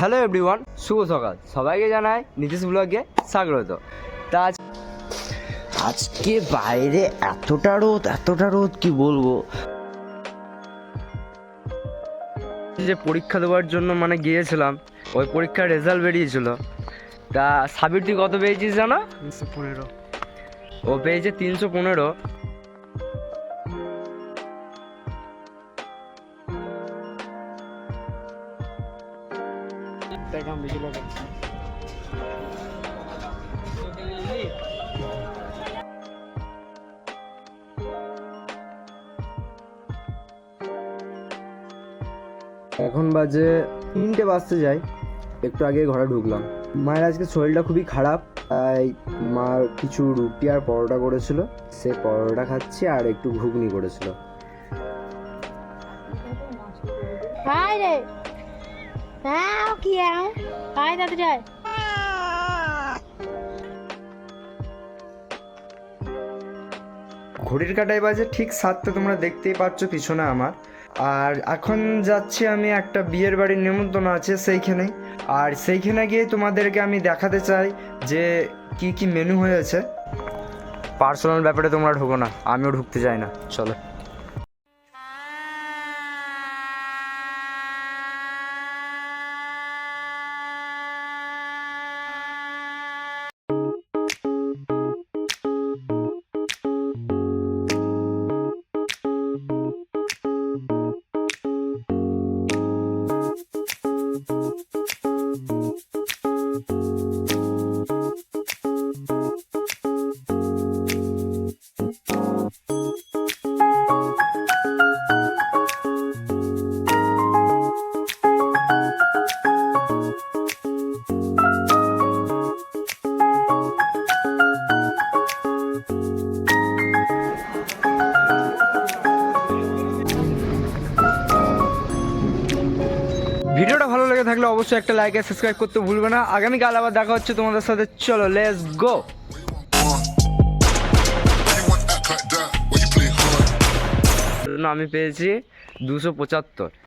Hello everyone শুভ সকাল। সবাইকে জানাই নীতিশ ব্লগে স্বাগত। তা আজ আজকে বাইরে এতটা রোদ এতটা রোদ কি বলব? যে পরীক্ষা দেওয়ার জন্য মানে গিয়েছিলাম ওই পরীক্ষার রেজাল্ট বেরিয়েছিল। তা সাবির তুই কত পেয়েছিস জানো? পনেরো। ও পেয়েছে তিনশো পনেরো। এখন বাজে তিনটে বাজতে যাই একটু আগে ঘরে ঢুকলাম। মায়ের আজকে শরীরটা খুবই খারাপ তাই মার কিছু রুটি আর পরোটা করেছিল সে পরোটা খাচ্ছি আর একটু ঘুগনি করেছিল। Ra tôi chơi ঘড়ির কাটায় বাজে ঠিক সাতটা তোমরা দেখতেই পাচ্ছ পিছনে আমার। আর এখন যাচ্ছি আমি একটা বিয়ের বাড়ির নিমন্ত্রণ আছে সেইখানে। আর সেইখানে গিয়ে তোমাদেরকে আমি দেখাতে চাই যে কি কি মেনু হয়েছে। পার্সোনাল ব্যাপারে তোমরা ঢুকো না আমিও ঢুকতে চাই না চলো। ভিডিওটা ভালো লেগে থাকলে অবশ্যই একটা লাইক আর সাবস্ক্রাইব করতে ভুলবে না। আগামীকাল আবার দেখা হচ্ছে তোমাদের সাথে। চলো লেস গো. আমি পেয়েছি দুশো পঁচাত্তর।